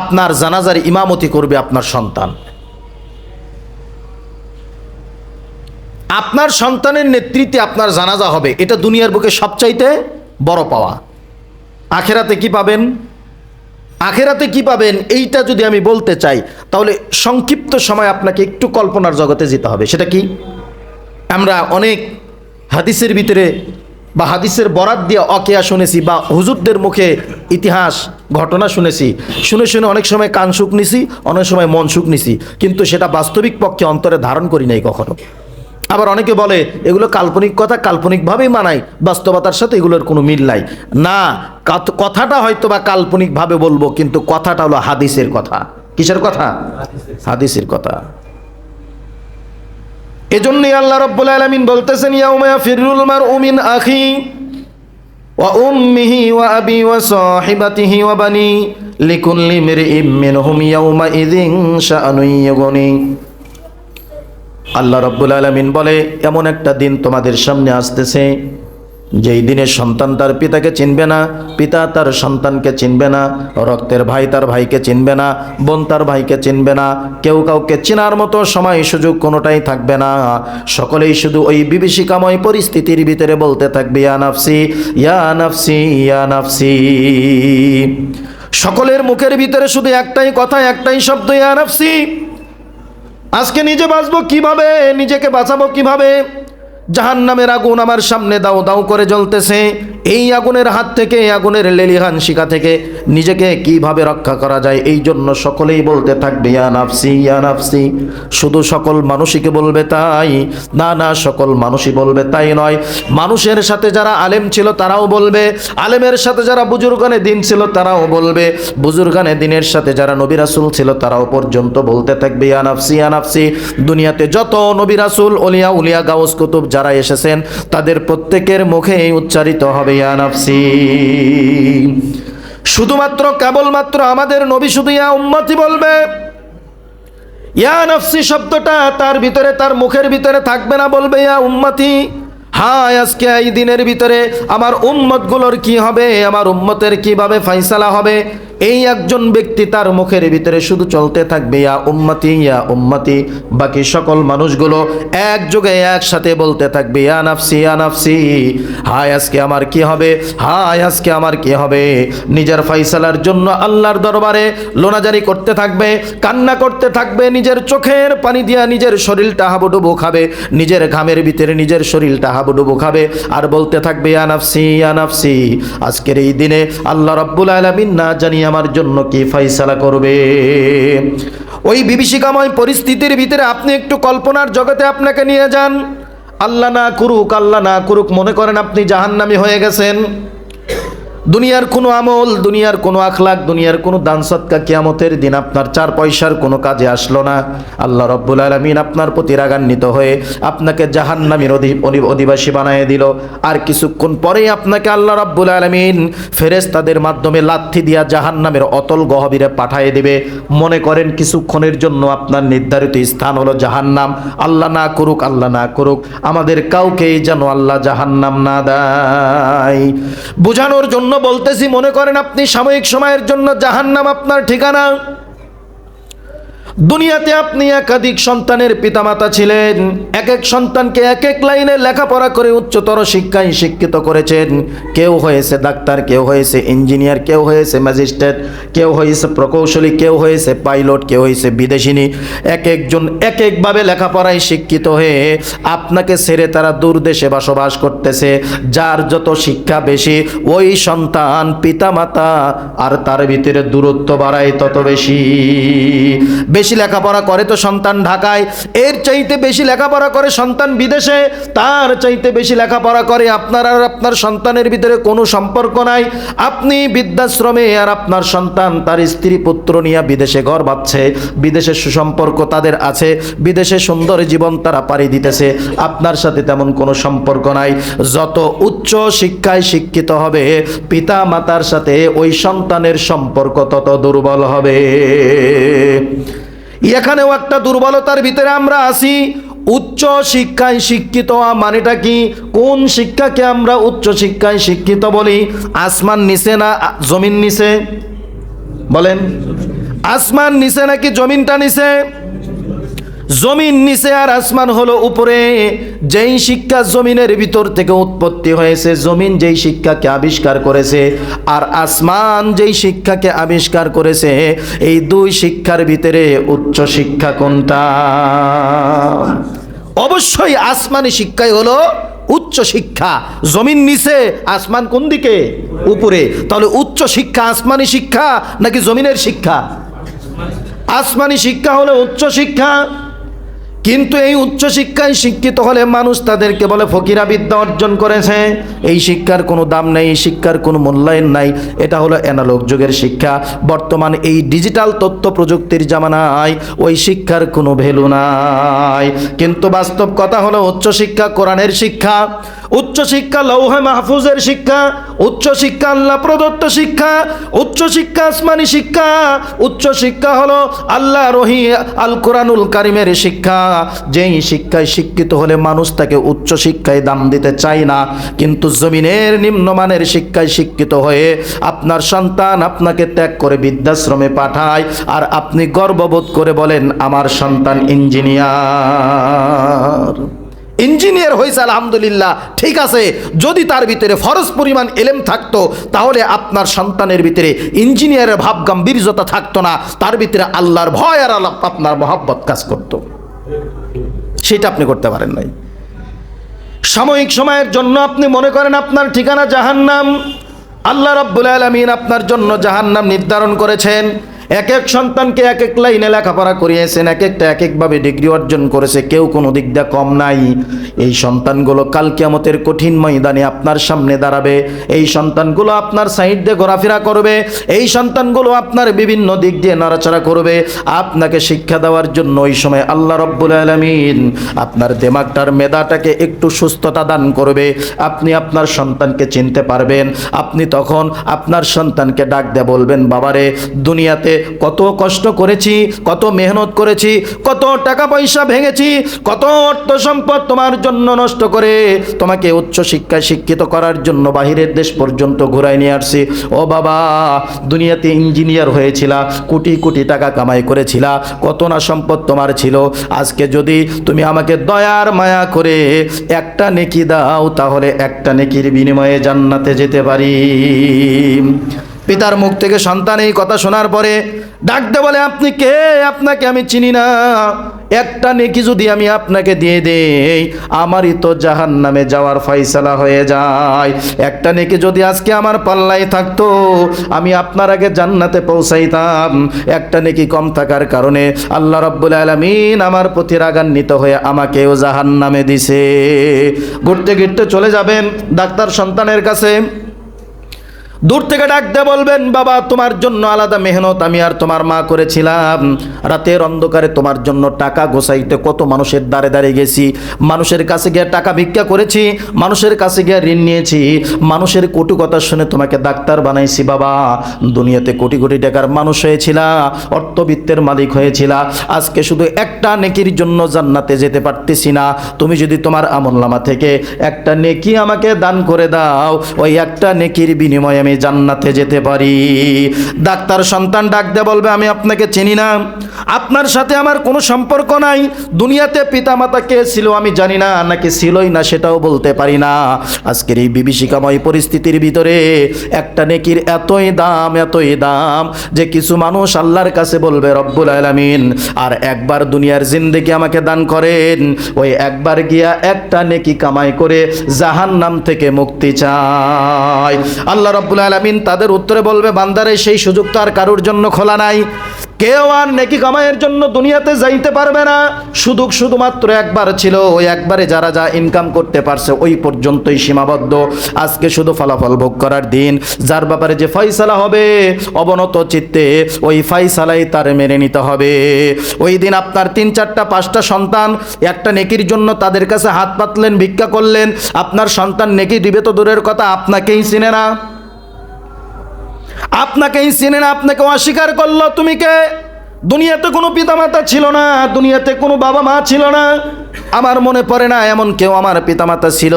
আপনার জানাজার ইমামতি করবে আপনার সন্তান। আপনার সন্তানের নেতৃত্বে আপনার জানাজা হবে। এটা দুনিয়ার বুকে সবচাইতে বড় পাওয়া। আখেরাতে কি পাবেন? আখেরাতে কি পাবেন? এইটা যদি আমি বলতে চাই, তাহলে সংক্ষিপ্ত সময় আপনাকে একটু কল্পনার জগতে যেতে হবে। সেটা কি? আমরা অনেক হাদিসের ভিতরে বা হাদিসের বরাত দিয়ে অকেয়া শুনেছি বা হুজুরদের মুখে ইতিহাস, ঘটনা শুনেছি। শুনে শুনে অনেক সময় কান সুখ নিছি, অনেক সময় মন সুখ নিছি। কিন্তু সেটা বাস্তবিক পক্ষে অন্তরে ধারণ করি নাই কখনো। আবার অনেকে বলে, এগুলো কাল্পনিক কথা, কাল্পনিকভাবেই মানাই বাস্তবতার সাথে এগুলোর কোনো মিল নাই। না কথাটা হয়তো বা কাল্পনিকভাবে বলব, কিন্তু কথাটা হলো হাদিসের কথা। কিসের কথা? হাদিসের কথা। এজন্যই আল্লাহ রব্বুল আলামিন বলতেছেন, ইয়াউমা ফিরুল মার উমিন আখি ওয়া উম্মিহি ওয়া আবি ওয়া সাহিবাতিহি ওয়া বানি লিকুল্লি মিরইম মিনহুম ইয়াউমা ইযিন শাআনুন ইয়াগুনি আল্লাহ রব্বুল আলামিন বলে, এমন একটা দিন তোমাদের সামনে আসতেছে যেই দিনে সন্তান তার পিতাকে চিনবে না, পিতা তার সন্তানকে চিনবে না, রক্তের ভাই তার ভাইকে চিনবে না, বোন তার ভাইকে চিনবে না, কেউ কাউকে চেনার মতো সময় সুযোগ কোনোটাই থাকবে না। সকলেই শুধু ওই বিভীষিকাময় পরিস্থিতির ভিতরে বলতে থাকবে, ইয়া নাফসি ইয়া নাফসি ইয়া নাফসি। সকলের মুখের ভিতরে শুধু একটাই কথা, একটাই শব্দ, ইয়া নাফসি, আজকে নিজে বাঁচবো কীভাবে? নিজেকে বাঁচাবো কীভাবে? জাহান নামের আগুন আমার সামনে দাও দাও করে জ্বলতেছে। এই আগুনের হাত থেকে, এই আগুনের লেলিহান শিকা থেকে নিজেকে কীভাবে রক্ষা করা যায়, এই জন্য সকলেই বলতে থাকবে, ইয়া নাফসি শুধু সকল মানুষইকে বলবে তাই, না না, সকল মানুষই বলবে তাই নয়। মানুষের সাথে যারা আলেম ছিল, তারাও বলবে। আলেমের সাথে যারা বুজুর্গানে দিন ছিল, তারাও বলবে। বুজুর্গানে দিনের সাথে যারা নবী রাসূল ছিল, তারাও পর্যন্ত বলতে থাকবে, ইয়া নাফসি ইয়া নাফসি। দুনিয়াতে যত নবী রাসূল ওলিয়া উলিয়া, গাউস, কুতুব যারা এসেছেন, তাদের প্রত্যেকের মুখেই উচ্চারিত হবে, ইয়া শুধুমাত্র কেবলমাত্র আমাদের নবী শুধু ইয়া উম্মতি বলবে। ইয়া নফসি শব্দটা তার ভিতরে, তার মুখের ভিতরে থাকবে না, বলবে ইয়া উম্মতি। হায়, আজকে এই দিনের ভিতরে আমার উম্মতগুলোর কি হবে? আমার উম্মতের কীভাবে ফাইসালা হবে? এই একজন ব্যক্তি তার মুখের ভিতরে শুধু চলতে থাকবে, ইয়া উম্মতি ইয়া উম্মতি। বাকি সকল মানুষগুলো একযোগে একসাথে বলতে থাকবে, ইয়া নাফসি ইয়া নাফসি। হায়, আজকে আমার কি হবে? হায়, আজকে আমার কি হবে? নিজের ফাইসালার জন্য আল্লাহর দরবারে লোনাজারি করতে থাকবে, কান্না করতে থাকবে, নিজের চোখের পানি দিয়া নিজের শরীরটা হাবুডুবু খাবে, নিজের ঘামের ভিতরে নিজের শরীরটা হাবুডুবু খাবে আর বলতে থাকবে, ইয়া নাফসি ইয়া নাফসি। আজকের এই দিনে আল্লাহ রাব্বুল আলামিন না জানি আমার জন্য কি ফাইসালা করবে ওই বিভীষিকাময় পরিস্থিতির ভিতরে আপনি একটু কল্পনার জগতে আপনাকে নিয়ে যান। আল্লাহ না করুক, আল্লাহ না করুক, মনে করেন আপনি জাহান্নামী হয়ে গেছেন। দুনিয়ার কোনো আমল, দুনিয়ার কোনো আখলাক, দুনিয়ার কোনো দান সৎকা কিয়ামতের দিন আপনার চার পয়সার কোনো কাজে আসলো না। আল্লাহ রব্বুল আলমিন আপনার প্রতি রাগান্বিত হয়ে আপনাকে জাহান্নামীর অধি- অধি- অধিবাসী বানিয়ে দিল। আর কিছুক্ষণ পরেই আপনাকে আল্লাহ রব্বুল আলমিন ফেরেস্তাদের মাধ্যমে লাথি দিয়া জাহান্নামের অতল গহবীরে পাঠিয়ে দেবে। মনে করেন কিছুক্ষণের জন্য আপনার নির্ধারিত স্থান হলো জাহান্নাম। আল্লাহ না করুক, আল্লাহ না করুক, আমাদের কাউকেই যেন আল্লাহ জাহান্নাম না দেয়। বোঝানোর জন্য বলতেছি মনে করেন আপনি সাময়িক সময়ের জন্য জাহান্নাম আপনার ঠিকানা। দুনিয়াতে আপনি একাধিক সন্তানের পিতামাতা ছিলেন। এক এক সন্তানকে এক এক লাইনে লেখাপড়া করে উচ্চতর শিক্ষায় শিক্ষিত করেছেন। কেউ হয়েছে ডাক্তার, কেউ হয়েছে ইঞ্জিনিয়ার, কেউ হয়েছে ম্যাজিস্ট্রেট, কেউ হয়েছে প্রকৌশলী, কেউ হয়েছে পাইলট, কেউ হয়েছে বিদেশিনী। এক একজন এক একভাবে লেখাপড়ায় শিক্ষিত হয়ে আপনাকে ছেড়ে তারা দূর দেশে বসবাস করতেছে। যার যত শিক্ষা বেশি, ওই সন্তান পিতামাতা আর তার ভিতরে দূরত্ব বাড়ায় তত বেশি বেশি লেখাপড়া করে তো সন্তান ঢাকায়। এর চাইতে বেশি লেখাপড়া করে সন্তান বিদেশে, তার চাইতে বেশি লেখাপড়া করে আপনার আর আপনার সন্তানের ভিতরে কোনো সম্পর্ক নাই। আপনি বৃদ্ধাশ্রমে আর আপনার সন্তান তার স্ত্রী পুত্র নিয়ে বিদেশে ঘর বাঁধছে। বিদেশে সুসম্পর্ক তাদের আছে, বিদেশে সুন্দর জীবন তারা পাড়ি দিতেছে। আপনার সাথে তেমন কোনো সম্পর্ক নাই। যত উচ্চ শিক্ষায় শিক্ষিত হবে পিতা মাতার সাথে ওই সন্তানের সম্পর্ক তত দুর্বল হবে। এখানেও একটা দুর্বলতার ভিতরে আমরা আসি উচ্চ শিক্ষায় শিক্ষিত মানেটা কি? কোন শিক্ষাকে আমরা উচ্চ শিক্ষায় শিক্ষিত বলি? আসমান নিচে না জমিন নিচে? বলেন। আসমান নিচে নাকি জমিনটা নিচে? জমিন নিচে আর আসমান হলো উপরে। যেই শিক্ষা জমিনের ভিতর থেকে উৎপত্তি হয়েছে, জমিন যেই শিক্ষাকে আবিষ্কার করেছে আর আসমান যেই শিক্ষাকে আবিষ্কার করেছে, এই দুই শিক্ষার ভিতরে উচ্চ শিক্ষা কোনটা? অবশ্যই আসমানি শিক্ষাই হলো উচ্চ শিক্ষা। জমিন নিচে, আসমান কোন দিকে? উপরে। তাহলে উচ্চ শিক্ষা আসমানি শিক্ষা নাকি জমিনের শিক্ষা? আসমানি শিক্ষা হলো উচ্চ শিক্ষা। কিন্তু এই উচ্চ শিক্ষায় শিক্ষিত হলে মানুষ তাদেরকে বলে ফকিরা বিদ্যা অর্জন করেছে। এই শিক্ষার কোনো দাম নেই শিক্ষার কোনো মূল্যায়ন নাই। এটা হলো অ্যানালগ যুগের শিক্ষা। বর্তমান এই ডিজিটাল তথ্য প্রযুক্তির জামানায় ওই শিক্ষার কোনো ভ্যালু নাই। কিন্তু বাস্তব কথা হলো উচ্চ শিক্ষা কোরআনের শিক্ষা উচ্চ শিক্ষা লৌহে মাহফুজের শিক্ষা উচ্চ শিক্ষা আল্লাহ প্রদত্ত শিক্ষা উচ্চ শিক্ষা আসমানি শিক্ষা উচ্চ শিক্ষা হলো আল্লাহ রহি আল কোরআনুল কারিমের শিক্ষা। যেই শিক্ষায় শিক্ষিত হলে মানুষ তাকে উচ্চ শিক্ষায় দাম দিতে চায় না। কিন্তু জমিনের নিম্নমানের শিক্ষায় শিক্ষিত হয়ে আপনার সন্তান আপনাকে ত্যাগ করে বৃদ্ধাশ্রমে পাঠায় আর আপনি গর্ববোধ করে বলেন, আমার সন্তান ইঞ্জিনিয়ার। ইঞ্জিনিয়ার হয়েছে, আলহামদুলিল্লাহ, ঠিক আছে। যদি তার ভিতরে ফরজ পরিমাণ এলেম থাকতো, তাহলে আপনার সন্তানের ভিতরে ইঞ্জিনিয়ারের ভাব গাম্ভীর্যতা থাকতো না। তার ভিতরে আল্লাহর ভয় আর আপনার মহাব্বত কাজ করত। সেটা আপনি করতে পারেন নাই। সাময়িক সময়ের জন্য আপনি মনে করেন আপনার ঠিকানা জাহান্নাম। আল্লাহ রব্বুল আলমিন আপনার জন্য জাহান্নাম নির্ধারণ করেছেন। এক এক সন্তানকে এক এক লাইনে লেখাপড়া করিয়েছেন, এক একটা এক একভাবে ডিগ্রি অর্জন করেছে, কেউ কোনো দিক দিয়ে কম নাই। এই সন্তানগুলো কাল কিয়ামতের কঠিন ময়দানে আপনার সামনে দাঁড়াবে। এই সন্তানগুলো আপনার সাইড দিয়ে ঘোরাফেরা করবে। এই সন্তানগুলো আপনার বিভিন্ন দিক দিয়ে নড়াচড়া করবে। আপনাকে শিক্ষা দেওয়ার জন্য ওই সময় আল্লাহ রব্বুল আলমিন আপনার দেমাগটার মেধাটাকে একটু সুস্থতা দান করবে। আপনি আপনার সন্তানকে চিনতে পারবেন। আপনি তখন আপনার সন্তানকে ডাক দিয়ে বলবেন, বাবারে, দুনিয়াতে কত কষ্ট করেছি, কত মেহনত করেছি, কত টাকা পয়সা ভেঙেছি, কত অর্থ সম্পদ তোমার জন্য নষ্ট করে তোমাকে উচ্চ শিক্ষায় শিক্ষিত করার জন্য বাহিরের দেশ পর্যন্ত ঘুরাই নিয়ে আসছি। ও বাবা, দুনিয়াতে ইঞ্জিনিয়ার হয়েছিলা, কোটি কোটি টাকা কামাই করেছিলা, কত না সম্পদ তোমার ছিল। আজকে যদি তুমি আমাকে দয়ার মায়া করে একটা নেকি দাও, তাহলে একটা নেকির বিনিময়ে জান্নাতে যেতে পারি। পিতার মুখ থেকে সন্তান এই কথা শোনার পরে ডাকতে বলে, আপনি কে? আপনাকে আমি চিনি না। একটা নেকি যদি আমি আপনাকে দিয়ে দেই, আমারই তো জাহান নামে যাওয়ার ফয়সালা হয়ে যায়। একটা নেকি যদি আজকে আমার পাল্লায় থাকতো, আমি আপনার আগে জান্নাতে পৌঁছাইতাম। একটা নেকি কম থাকার কারণে আল্লাহ রব্বুল আলমিন আমার প্রতি রাগান্বিত হয়ে আমাকেও জাহান নামে দিছে। ঘুরতে ঘিরতে চলে যাবেন ডাক্তার সন্তানের কাছে। দূর থেকে ডাকতে বলবেন, বাবা, তোমার জন্য আলাদা মেহনত আমি আর তোমার মা করেছিলাম। রাতের অন্ধকারে তোমার জন্য টাকা গোসাইতে কত মানুষের দ্বারে দ্বারে গেছি। মানুষের কাছে গিয়ে টাকা ভিক্ষা করেছি, মানুষের কাছে গিয়ে ঋণ নিয়েছি। মানুষের কটু কথা শুনে তোমাকে ডাক্তার বানাইছি, বাবা। দুনিয়াতে কোটি কোটি টাকার মানুষ হয়েছিল, অর্থবিত্তের মালিক হয়েছিল। আজকে শুধু একটা নেকির জন্য জান্নাতে যেতে পারতেছি না। তুমি যদি তোমার আমলনামা থেকে একটা নেকি আমাকে দান করে দাও, ওই একটা নেকির বিনিময়ে আমি জান্নাতে যেতে পারি। ডাক্তার সন্তান ডাক দিয়ে বলবে, আমি আপনাকে চিনি না। আপনার সাথে আমার কোনো সম্পর্ক নাই। দুনিয়াতে পিতামাতা কে ছিল আমি জানি না, নাকি ছিলই না সেটাও বলতে পারি না। আজকের এই বিভীষিকাময় পরিস্থিতির ভিতরে একটা নেকির এতই দাম এতই দাম যে কিছু মানুষ আল্লাহর কাছে বলবে, রব্বুল আলামিন। আর একবার দুনিয়ার জিন্দেগি আমাকে দান করেন। ওই একবার গিয়া একটা নেকি কামাই করে জাহান নাম থেকে মুক্তি চাই আল্লাহ রব্বুল আলামিন তাদের উত্তরে বলবে, বান্দারে, সেই সুযোগ তো আর কারোর জন্য খোলা নাই। কেউ আর নেকি কামাইয়ের জন্য দুনিয়াতে যাইতে পারবে না। শুধু শুধুমাত্র একবার ছিল, ওই একবারে যারা যা ইনকাম করতে পারছে, ওই পর্যন্তই সীমাবদ্ধ। আজকে শুধু ফলাফল ভোগ করার দিন। যার ব্যাপারে যে ফয়সালা হবে, অবনত চিত্তে ওই ফয়সালাই তার মেনে নিতে হবে। ওই দিন আপনার তিন, চারটা, পাঁচটা সন্তান, একটা নেকির জন্য তাদের কাছে হাত পাতলেন, ভিক্ষা করলেন। আপনার সন্তান নেকি দিবে তো দূরের কথা, আপনাকেই চিনে না। আপনাকেই চিনে না আপনাকে অস্বীকার করল, তুমি কে? দুনিয়াতে কোনো পিতামাতা ছিল না, দুনিয়াতে কোনো বাবা মা ছিল না। আমার মনে পড়ে না, এমন কেউ আমার পিতামাতা ছিল।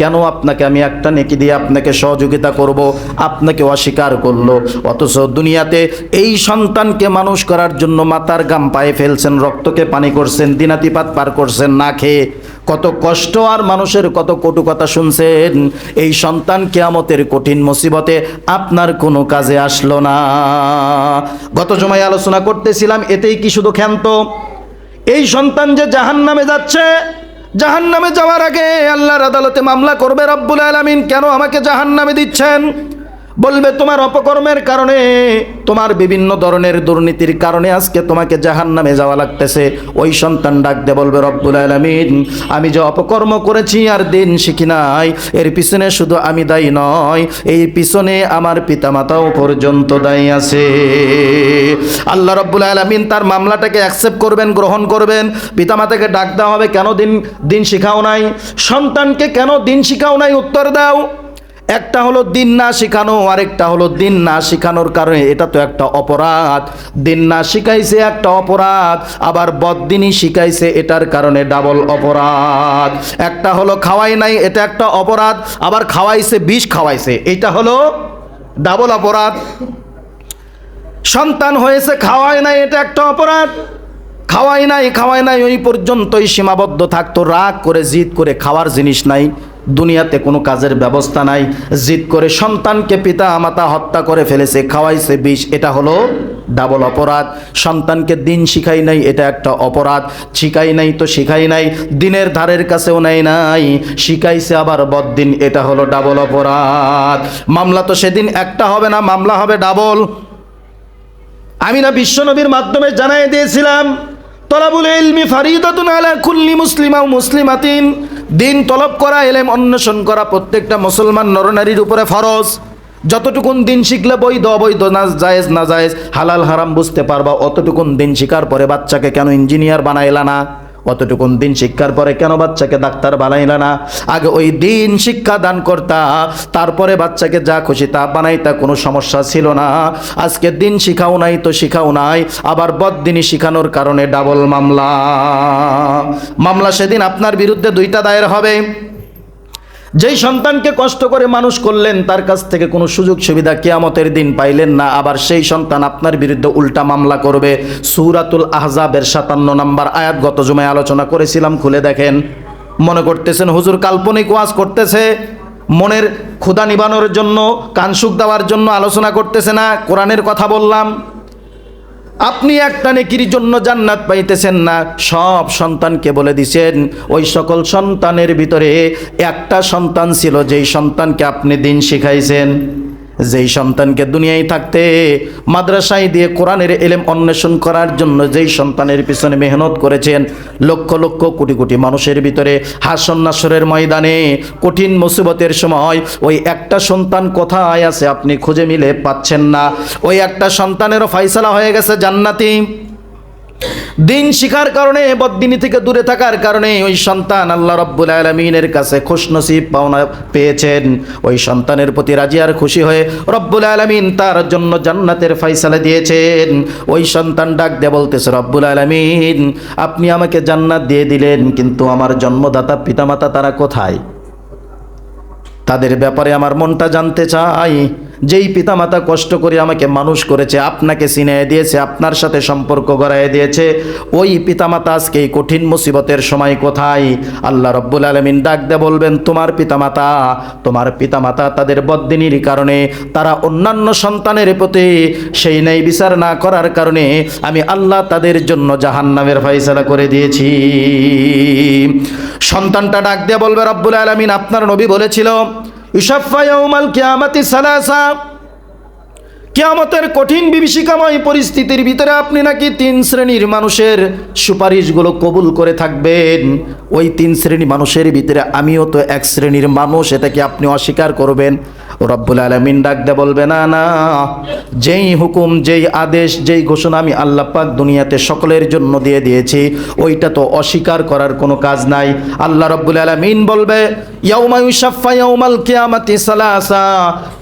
কেন আপনাকে আমি একটা নেকি দিয়ে আপনাকে সহযোগিতা করব? আপনাকে অস্বীকার করল। অথচ দুনিয়াতে এই সন্তানকে মানুষ করার জন্য মাতার গাম পায়ে ফেলছেন, রক্তকে পানি করছেন, দিনাতিপাত পার করছেন, না খেয়ে। কত কষ্ট আর মানুষের কত কটু কথা শুনছেন। এই সন্তান কেয়ামতের কঠিন মুসিবতে আপনার কোনো কাজে আসলো না। গত সময় আলোচনা করতেছিলাম, এতেই কি শুধু ক্ষান্ত? এই সন্তান যে জাহান নামে যাচ্ছে জাহান নামে যাওয়ার আগে আল্লাহর আদালতে মামলা করবে রব্বুল আলমিন। কেন আমাকে জাহান নামে দিচ্ছেন? বলবে, তোমার অপকর্মের কারণে, তোমার বিভিন্ন ধরনের দুর্নীতির কারণে আজকে তোমাকে জাহান নামে যাওয়া লাগতেছে। ওই সন্তান ডাকতে বলবে, রব্বুল আলমিন, আমি যে অপকর্ম করেছি আর দিন শিখি নাই, এর পিছনে শুধু আমি দায়ী নয়, এই পিছনে আমার পিতামাতাও পর্যন্ত দায়ী আছে। আল্লাহ রব্বুল আলমিন তার মামলাটাকে অ্যাকসেপ্ট করবেন, গ্রহণ করবেন। পিতামাতাকে ডাক দেওয়া হবে, কেন দিন দিন শিখাও নাই? সন্তানকে কেন দিন শিখাও নাই? উত্তর দাও। একটা হলো দিন না শেখানো, আরেকটা হলো দিন না শেখানোর কারণে। এটা তো একটা অপরাধ। দিন না শিখাইছে একটা অপরাধ, আবার বদিনই শিখাইছে এটার কারণে ডাবল অপরাধ। একটা হলো খাওয়াই নাই, এটা একটা অপরাধ, আবার খাওয়াইছে, বিষ খাওয়াইছে, এটা হলো ডাবল অপরাধ। সন্তান হয়েছে খাওয়ায় নাই, এটা একটা অপরাধ। খাওয়াই নাই খাওয়াই নাই, ওই পর্যন্তই সীমাবদ্ধ থাকতো, রাগ করে, জিদ করে খাওয়ার জিনিস নাই। দুনিয়াতে কোনো কাজের ব্যবস্থা নাই, জিদ করে সন্তানকে পিতা মাতা হত্যা করে ফেলেছে, খাওয়াইছে বিষ, এটা হলো ডাবল অপরাধ। সন্তানকে দিন শিখাই নাই, এটা একটা অপরাধ। শিখাই নাই তো শিখাই নাই, দিনের ধারের কাছেও নাই নাই, শিখাইছে আবার বদিন এটা হলো ডাবল অপরাধ। মামলা তো সেদিন একটা হবে না, মামলা হবে ডাবল আমি না বিশ্বনবীর মাধ্যমে জানাই দিয়েছিলাম, তলাবুল ইলমি ফারিদাতুন আলা কুল্লি মুসলিমা মুসলিমাতিন। দিন তলব করা, এলেম অন্বেষণ করা প্রত্যেকটা মুসলমান নরনারীর উপরে ফরজ। যতটুকুন দিন শিখলে বৈধ, অবৈধ, না জায়েজ না জায়েজ, হালাল, হারাম বুঝতে পারবা, অতটুকুন দিন শিকার পরে বাচ্চাকে কেন ইঞ্জিনিয়ার বানাইলা না? অতটুকুন দিন শিক্ষার পরে কেন বাচ্চাকে ডাক্তার বানাইলা না? আগে ওই দিন শিক্ষা দান করতা, তারপরে বাচ্চাকে যা খুশি তা বানাইতা কোনো সমস্যা ছিল না। আজকে দিন শিখাও নাই তো শিখাও নাই, আবার বদিনী শিখানোর কারণে ডাবল মামলা। মামলা সেদিন আপনার বিরুদ্ধে দুইটা দায়ের হবে। যেই সন্তানকে কষ্ট করে মানুষ করলেন, তার কাছ থেকে কোনো সুযোগ সুবিধা কেয়ামতের দিন পাইলেন না। আবার সেই সন্তান আপনার বিরুদ্ধে উল্টা মামলা করবে। সুরাতুল আহজাবের সাতান্ন নম্বর আয়াত গত জমায় আলোচনা করেছিলাম, খুলে দেখেন। মনে করতেছেন, হুজুর কাল্পনিক ওয়াজ করতেছে, মনের ক্ষুদা নিবানোর জন্য কানসুক দেওয়ার জন্য আলোচনা করতেছে না, কোরআনের কথা বললাম। আপনি একটা নেকির জন্য জান্নাত পাইতেছেন না, সব সন্তানকে বলে দিছেন, ওই সকল সন্তানের ভিতরে একটা সন্তান ছিল, যেই সন্তানকে আপনি দিন শিখাইছেন। যেই সন্তানকে দুনিয়ায় থাকতে মাদ্রাসায় দিয়ে কোরআনের এলেম অন্বেষণ করার জন্য যেই সন্তানের পিছনে মেহনত করেছেন, লক্ষ লক্ষ কোটি কোটি মানুষের ভিতরে হাসন নাসরের ময়দানে কঠিন মুসিবতের সময় ওই একটা সন্তান কোথায় আছে আপনি খুঁজে মিলে পাচ্ছেন না। ওই একটা সন্তানেরও ফাইসলা হয়ে গেছে জান্নাতি। দিন শিখার কারণে বদিনী থেকে দূরে থাকার কারণে ওই সন্তান আল্লাহ রব্বুল আলমিনের কাছে খুশনসিব পাওনা পেয়েছেন। ওই সন্তানের প্রতি রাজি আর খুশি হয়ে রব্বুল আলমিন তার জন্য জান্নাতের ফাইসালা দিয়েছেন। ওই সন্তান ডাক দিয়ে বলতেছে, রব্বুল আলমিন, আপনি আমাকে জান্নাত দিয়ে দিলেন, কিন্তু আমার জন্মদাতা পিতামাতা তারা কোথায়? তাদের ব্যাপারে আমার মনটা জানতে চাই। যেই পিতামাতা কষ্ট করে আমাকে মানুষ করেছে, আপনাকে চিনিয়ে দিয়েছে, আপনার সাথে সম্পর্ক গড়াই দিয়েছে, ওই পিতামাতা আজকে এই কঠিন মুসিবতের সময় কোথায়? আল্লাহ রব্বুল আলমিন ডাক দে বলবেন, তোমার পিতামাতা তোমার পিতামাতা তাদের বদিনীর কারণে, তারা অন্যান্য সন্তানের প্রতি সেই ন্যায় বিচার না করার কারণে আমি আল্লাহ তাদের জন্য জাহান্নামের ফাইসালা করে দিয়েছি। সন্তানটা ডাক দিয়ে বলবে, রব্বুল আলমিন, আপনার নবী বলেছিল কেয়ামতের কঠিন বিভীষিকাময় পরিস্থিতির ভিতরে আপনি নাকি তিন শ্রেণির মানুষের সুপারিশগুলো কবুল করে থাকবেন। ওই তিন শ্রেণি মানুষের ভিতরে আমিও তো এক শ্রেণির মানুষ এটাকে আপনি অস্বীকার করবেন? রব্বুল আলমিন ডাকতে বলবে, না না, যেই হুকুম, যেই আদেশ, যেই ঘোষণা আমি আল্লাহ পাক দুনিয়াতে সকলের জন্য দিয়ে দিয়েছি, ওইটা তো অস্বীকার করার কোনো কাজ নাই। আল্লাহ রব্বুল আলমিন বলবে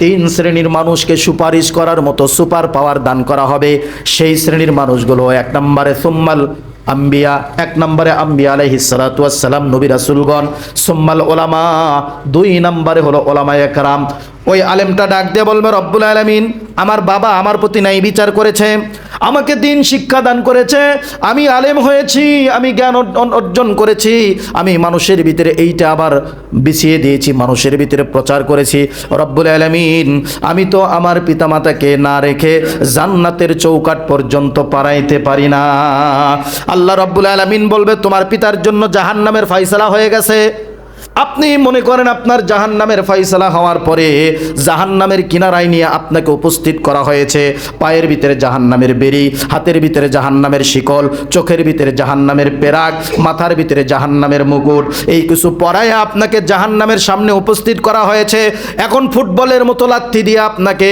তিন শ্রেণির মানুষকে সুপারিশ করার মতো সুপার পাওয়ার দান করা হবে। সেই শ্রেণির মানুষগুলো এক নম্বরে, সুম্মাল আম্বিয়া, এক নম্বরে আম্বিয়া আলাইহিসালাম নবী রাসুলগণ। সোম্মাল ওলামা দুই নম্বরে হলো ওলামা একরাম ওই আলেমটা ডাক দিয়ে বলবে, রব্বুল আলমিন, আমার বাবা আমার প্রতি ন্যায় বিচার করেছে। আমাকে দিন শিক্ষা দান করেছে, আমি আলেম হয়েছি, আমি জ্ঞান অর্জন- করেছি, আমি মানুষের ভিতরে এইটা আবার বিছিয়ে দিয়েছি, মানুষের ভিতরে প্রচার করেছি। রব্বুল আলমিন, আমি তো আমার পিতামাতাকে না রেখে জান্নাতের চৌকাট পর্যন্ত পারাইতে পারি না। আল্লাহ রব্বুল আলমিন বলবে, তোমার পিতার জন্য জাহান্নামের ফাইসলা হয়ে গেছে। আপনি মনে করেন আপনার জাহান নামের ফাইসলা হওয়ার পরে জাহান নামের কিনারায় নিয়ে আপনাকে উপস্থিত করা হয়েছে। পায়ের ভিতরে জাহান নামের বেরি হাতের ভিতরে জাহান নামের শিকল, চোখের ভিতরে জাহান নামের পেরাক, মাথার ভিতরে জাহান নামের মুকুট। এই কিছু পরায় আপনাকে জাহান নামের সামনে উপস্থিত করা হয়েছে। এখন ফুটবলের মতো লাথি দিয়ে আপনাকে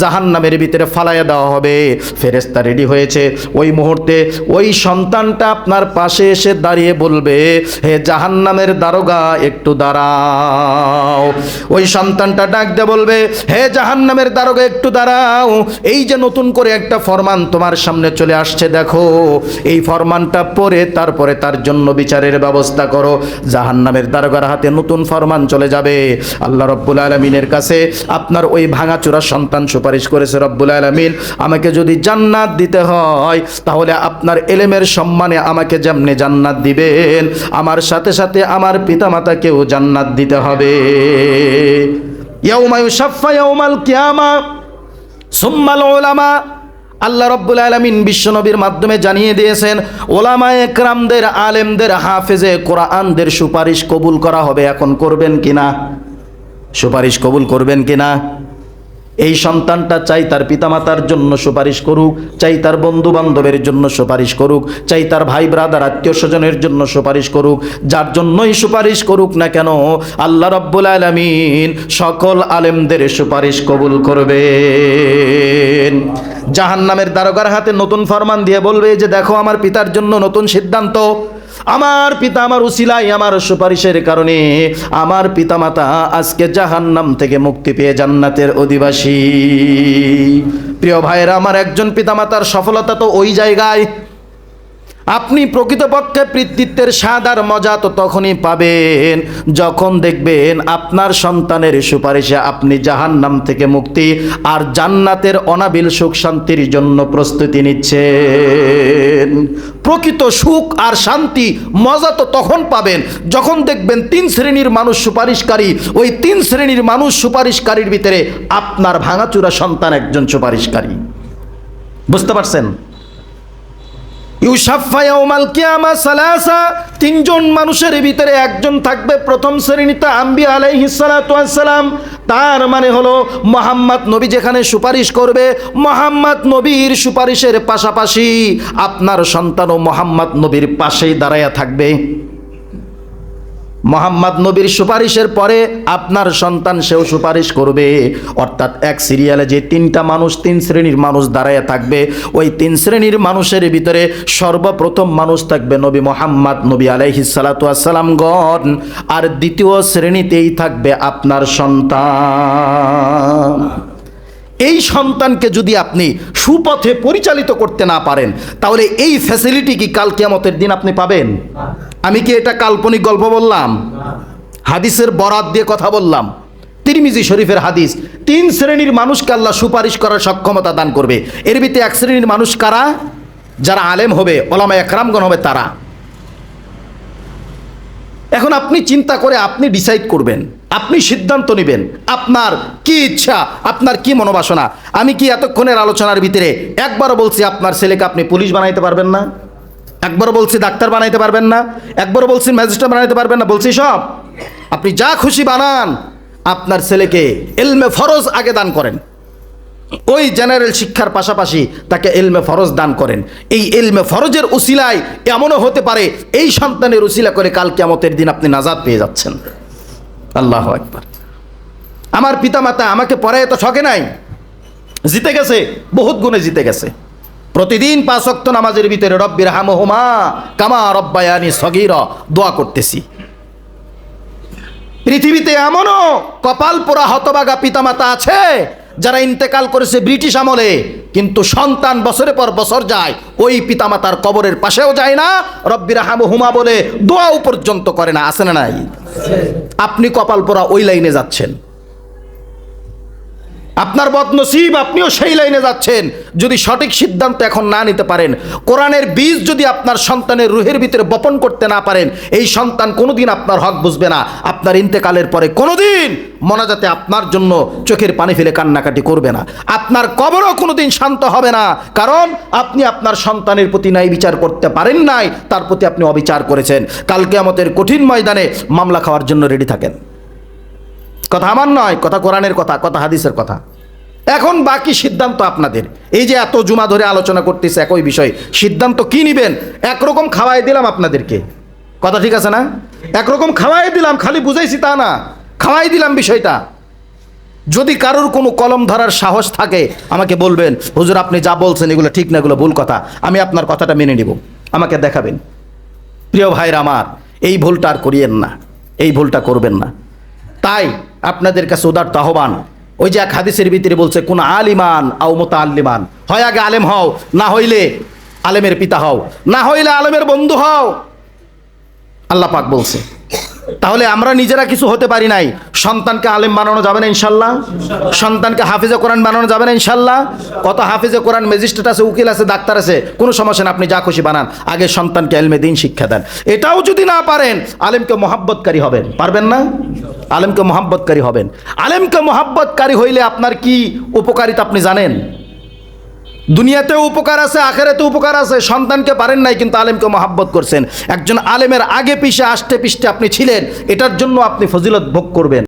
জাহান নামের ভিতরে ফালাইয়া দেওয়া হবে। ফেরেস্তা রেডি হয়েছে। ওই মুহূর্তে ওই সন্তানটা আপনার পাশে এসে দাঁড়িয়ে বলবে, হে জাহান নামের দারোগা, একটু দাঁড়াও। ওই সন্তানটা ডাক দিয়ে বলবে, হে জাহান নামের দারোগা, একটু দাঁড়াও। এই যে নতুন করে একটা ফরমান তোমার সামনে চলে আসছে, দেখো। এই ফরমানটা পড়ে তারপরে তার জন্য বিচারের ব্যবস্থা করো। জাহান নামের দারোগার হাতে নতুন ফরমান চলে যাবে। আল্লাহ রব্বুল আলমিনের কাছে আপনার ওই ভাঙাচোরা সন্তান সুপারিশ করেছে রব্বুল আলমিন। আমাকে যদি জান্নাত দিতে হয়, তাহলে আপনার এলেমের সম্মানে আমাকে যেমনি জান্নাত দিবেন, আমার সাথে সাথে আমার পিতামাতাকেও জান্নাত দিতে হবে। সুম্মাল ওলামা আল্লাহ রব্বুল আলমিন বিশ্বনবীর মাধ্যমে জানিয়ে দিয়েছেন ওলামা একরামদের আলেমদের হাফেজে কোরআনদের সুপারিশ কবুল করা হবে। এখন করবেন কিনা? সুপারিশ কবুল করবেন কিনা? এই সন্তানটা চাই তার পিতামাতার জন্য সুপারিশ করুক, চাই তার বন্ধু বান্ধবের জন্য সুপারিশ করুক, চাই তার ভাই ব্রাদার আত্মীয় স্বজনের জন্য সুপারিশ করুক। যার জন্যই সুপারিশ করুক না কেন, আল্লাহ রব্বুল আলমিন সকল আলেমদের সুপারিশ কবুল করবেন। জাহান্নামের দারোগার হাতে নতুন ফরমান দিয়ে বলবে যে, দেখো আমার পিতার জন্য নতুন সিদ্ধান্ত। আমার পিতা আমার উসিলাই আমার সুপারিশের কারণে আমার পিতামাতা আজকে জাহান্নাম থেকে মুক্তি পেয়ে জান্নাতের অধিবাসী। প্রিয় ভাইয়েরা, আমার একজন পিতামাতার সফলতা তো ওই জায়গায় আপনি প্রকৃতপক্ষে পিতৃত্বের স্বাদ আর মজা তো তখনই পাবেন যখন দেখবেন আপনার সন্তানের সুপারিশে আপনি জাহান্নাম থেকে মুক্তি আর জান্নাতের অনাবিল সুখ শান্তির জন্য প্রস্তুতি নিচ্ছেন। প্রকৃত সুখ আর শান্তি, মজা তো তখন পাবেন যখন দেখবেন তিন শ্রেণির মানুষ সুপারিশকারী। ওই তিন শ্রেণির মানুষ সুপারিশকারীর ভিতরে আপনার ভাঙাচুরা সন্তান একজন সুপারিশকারী। বুঝতে পারছেন? ইউসাফা ইয়াউমাল কিয়ামা সালাসা। তিনজন মানুষের ভিতরে একজন থাকবে প্রথম শ্রেণীতে আম্বি আলাইহিস সালাতু ওয়াসসালাম। তার মানে হলো মোহাম্মদ নবী যেখানে সুপারিশ করবে, মোহাম্মদ নবীর সুপারিশের পাশাপাশি আপনার সন্তানও মোহাম্মদ নবীর পাশেই দাঁড়াইয়া থাকবে। মোহাম্মদ নবীর সুপারিশের পরে আপনার সন্তান সেও সুপারিশ করবে। অর্থাৎ এক সিরিয়ালে যে তিনটা মানুষ, তিন শ্রেণির মানুষ দাঁড়ায় থাকবে, ওই তিন শ্রেণির মানুষের ভিতরে সর্বপ্রথম মানুষ থাকবে নবী মোহাম্মদ নবী আলাইহিসালাতামগণ আর দ্বিতীয় শ্রেণীতেই থাকবে আপনার সন্তান। এই সন্তানকে যদি আপনি সুপথে পরিচালিত করতে না পারেন, তাহলে এই ফ্যাসিলিটি কি কাল কিয়ামতের দিন আপনি পাবেন? আমি কি এটা কাল্পনিক গল্প বললাম? হাদিসের বরাত দিয়ে কথা বললাম। তিরমিজি শরীফের হাদিস, তিন শ্রেণির মানুষকে আল্লাহ সুপারিশ করার সক্ষমতা দান করবে। এর ভিতরে এক শ্রেণির মানুষ কারা? যারা আলেম হবে ওলামা একরামগণ হবে তারা। এখন আপনি চিন্তা করে আপনি ডিসাইড করবেন। আপনি সিদ্ধান্ত নেবেন আপনার কি ইচ্ছা, আপনার কি মনোবাসনা। আমি কি এতক্ষণের আলোচনার ভিতরে একবারও বলছি আপনার ছেলেকে আপনি পুলিশ বানাইতে পারবেন না? একবারও বলছি ডাক্তার বানাইতে পারবেন না? একবারও বলছি ম্যাজিস্ট্রেট বানাইতে পারবেন না? বলছি সব। আপনি যা খুশি বানান, আপনার ছেলেকে এলমে ফরজ আগে দান করেন। ওই জেনারেল শিক্ষার পাশাপাশি তাকে এলমে ফরজ দান করেন। এই এলমে ফরজের উসিলায় এমনও হতে পারে, এই সন্তানের উসিলা করে কাল কেমতের দিন আপনি নাজাদ পেয়ে যাচ্ছেন। আল্লাহ একবার আমার পিতামাতা আমাকে পড়ায় তো ঠকে নাই। জিতে গেছে, বহুত গুণে জিতে গেছে। প্রতিদিন পাঁচ অক্ত নামাজের ভিতরে রব্বির হামহুমা কামা রব্বায়ানি সগির দোয়া করতেছি। পৃথিবীতে এমনও কপাল পোড়া হতবাগা পিতামাতা আছে যারা ইন্তেকাল করেছে ব্রিটিশ আমলে, কিন্তু সন্তান বছরের পর বছর যায়, ওই পিতামাতার কবরের পাশেও যায় না। রব্বির হামু হুমা বলে দোয়াও পর্যন্ত করে না আসে না নাই? আপনি কপাল পোড়া ওই লাইনে যাচ্ছেন। আপনার বদনসিব আপনিও সেই লাইনে যাচ্ছেন। যদি সঠিক সিদ্ধান্ত এখন না নিতে পারেন, কোরআনের বীজ যদি আপনার সন্তানের রুহের ভিতরে বপন করতে না পারেন, এই সন্তান কোনোদিন আপনার হক বুঝবে না। আপনার ইন্তেকালের পরে কোনোদিন মনাজাতে আপনার জন্য চোখের পানি ফেলে কান্নাকাটি করবে না। আপনার কবরও কোনোদিন শান্ত হবে না। কারণ আপনি আপনার সন্তানের প্রতি ন্যায় বিচার করতে পারেন নাই, তার প্রতি আপনি অবিচার করেছেন। কালকে আমাদের কঠিন ময়দানে মামলা খাওয়ার জন্য রেডি থাকেন। কথা আমার নয়, কথা কোরআনের কথা কথা হাদিসের কথা। এখন বাকি সিদ্ধান্ত আপনাদের। এই যে এত জুমা ধরে আলোচনা করতেছে একই বিষয়, সিদ্ধান্ত কি নিবেন? একরকম খাওয়াই দিলাম আপনাদেরকে। কথা ঠিক আছে না? একরকম খাওয়াই দিলাম, খালি বুঝাইছি তা না। খাওয়াই দিলাম বিষয়টা। যদি কারোর কোনো কলম ধরার সাহস থাকে, আমাকে বলবেন, হুজুর, আপনি যা বলছেন এগুলো ঠিক না, এগুলো ভুল কথা। আমি আপনার কথাটা মেনে নিব। আমাকে দেখাবেন। প্রিয় ভাইরা আমার, এই ভুলটা আর করিয়েন না। এই ভুলটা করবেন না। তাই আপনাদের কাছে উদার্ত আহ্বান। ওই যে এক হাদিসের ভিতরে বলছে, কোন আলিমান আও মোতা আল্লিমান হয় আগে আলেম হও, না হইলে আলেমের পিতা হও, না হইলে আলেমের বন্ধু হও। আল্লাহ পাক বলছে। তাহলে আমরা নিজেরা কিছু হতে পারি নাই। সন্তানকে আলেম বানানো যাবে না, ইনশাল্লাহ। সন্তানকে হাফিজে কোরআন বানানো যাবে না, ইনশাল্লাহ। কত হাফিজে কোরআন ম্যাজিস্ট্রেট আছে, উকিল আছে, ডাক্তার আছে, কোনো সমস্যা না আপনি যা খুশি বানান। আগে সন্তানকে এলমে দিন, শিক্ষা দেন। এটাও যদি না পারেন, আলেমকে মহাব্বতকারী হবেন। পারবেন না? আলেমকে মহাব্বতকারী হবেন। আলেমকে মহাব্বতকারী হইলে আপনার কি উপকারিতা আপনি জানেন? দুনিয়াতেও উপকার আছে, আখেরাতেও উপকার আছে, সন্তানকে পারেন নাই কিন্তু আলেমকে মহাব্বত করছেন। একজন আলেমের আগে পিছে, আষ্টে পিষ্টে আপনি ছিলেন, এটার জন্য আপনি ফজিলত ভোগ করবেন।